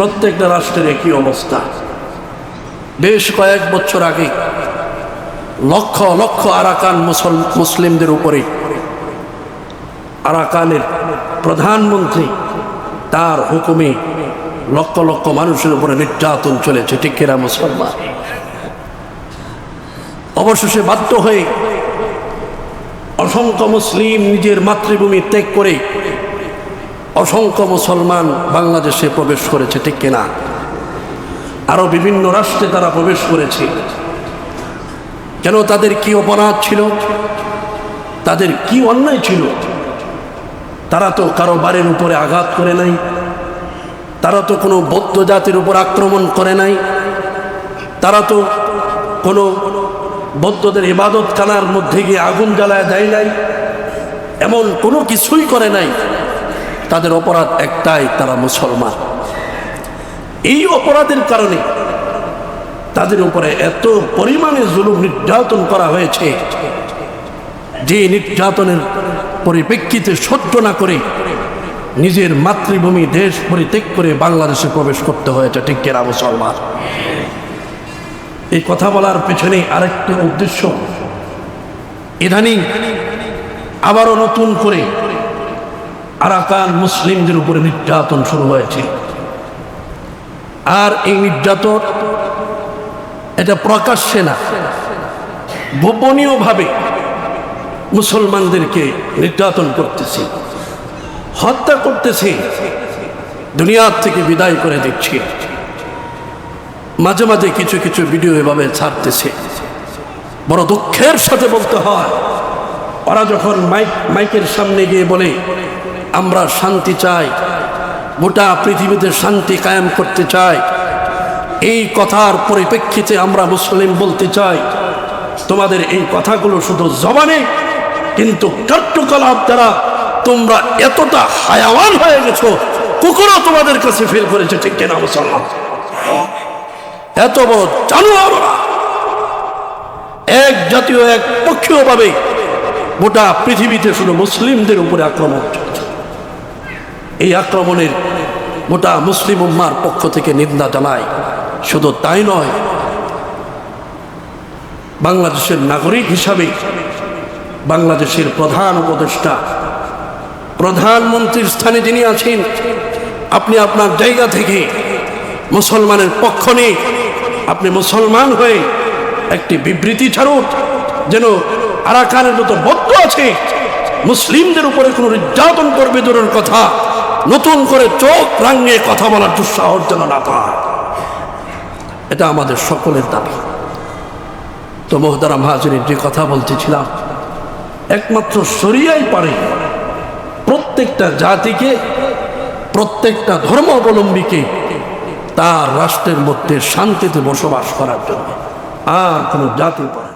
প্রত্যেকটা রাষ্ট্রের একই অবস্থা। বেশ কয়েক বছর আগে লক্ষ লক্ষ আরাকান মুসল, মুসলিমদের উপরে আরাকানের প্রধানমন্ত্রী তার হুকুমে লক্ষ লক্ষ মানুষের উপরে নির্যাতন চলেছে কিনা মুসলমান? অবশেষে বাধ্য হয়ে অসংখ্য মুসলিম নিজের মাতৃভূমি ত্যাগ করে অসংখ্য মুসলমান বাংলাদেশে প্রবেশ করেছে, ঠিক কিনা? আরও বিভিন্ন রাষ্ট্রে তারা প্রবেশ করেছে। কেন তাদের কি অপরাধ ছিল? তাদের কি অন্যায় ছিল? তারা তো কারও বাড়ির উপরে আঘাত করে নাই। তারা তো কোনো বৌদ্ধ জাতির উপর আক্রমণ করে নাই। তারা তো কোনো বৌদ্ধদের ইবাদত খানার মধ্যে গিয়ে আগুন জ্বালায় দেয় নাই। এমন কোনো কিছুই করে নাই। তাদের অপরাধ একটাই, তারা মুসলমান। এই অপরাধের কারণে তাদের উপরে এত পরিমাণে জুলুম নির্যাতন করা হয়েছে, যে নির্যাতনের পরিপ্রেক্ষিতে সহ্য না করে নিজের মাতৃভূমি দেশ পরিত্যাগ করে বাংলাদেশে প্রবেশ করতে হয়েছে। ঠিক কেনা মুসলমান? এই কথা বলার পেছনে আরেকটি উদ্দেশ্য। ইদানিং আবারও নতুন করে আরাকান মুসলিমদের উপরে নির্যাতন শুরু হয়েছে আর এই নির্যাতন এটা প্রকাশ্যে না, গোপনীয়ভাবে মুসলমানদেরকে নির্যাতন করতেছে, হত্যা করতেছে, দুনিয়ার থেকে বিদায় করে দিচ্ছে। মাঝে মাঝে কিছু কিছু ভিডিও এভাবে ছাড়তেছে। বড় দুঃখের সাথে বলতে হয়, ওরা যখন মাইক, মাইকের সামনে গিয়ে বলে আমরা শান্তি চাই, গোটা পৃথিবীতে শান্তি কায়েম করতে চাই। এই কথার পরিপ্রেক্ষিতে আমরা মুসলিম বলতে চাই, তোমাদের এই কথাগুলো শুধু জবানে কিন্তু কার্যকলাপ দ্বারা তোমরা এতটা হায়াওয়ান হয়ে গেছো, কুকুরও তোমাদের কাছে ফেল করেছে, ঠিক কেনা মুসলমান? এত বড় জানোয়ার। এক জাতীয়, এক পক্ষীয় ভাবে গোটা পৃথিবীতে শুধু মুসলিমদের উপরে আক্রমণ এই আক্রমণের গোটা মুসলিম উম্মার পক্ষ থেকে নিন্দা জানায়। শুধু তাই নয়, বাংলাদেশের নাগরিক হিসাবে বাংলাদেশের প্রধান উপদেষ্টা, প্রধানমন্ত্রীর স্থানে যিনি আছেন, আপনি আপনার জায়গা থেকে মুসলমানের পক্ষ নিয়ে আপনি মুসলমান হয়ে একটি বিবৃতি ছাড়ুন, যেন আরাকানের মতো বদ্ধ আছে, মুসলিমদের উপরে কোনো নির্যাতন করবে দূরের কথা। নতুন করে চোখ রাঙিয়ে কথা বলার দুঃসাহস যেন না পায়। এটা আমাদের সকলের দাবি। তো মোহতারাম হাজরির যে কথা বলতেছিলাম, একমাত্র সরিয়াই পারে প্রত্যেকটা জাতিকে, প্রত্যেকটা ধর্মাবলম্বীকে তার রাষ্ট্রের মধ্যে শান্তিতে বসবাস করার জন্য। আর কোনো জাতি পারে।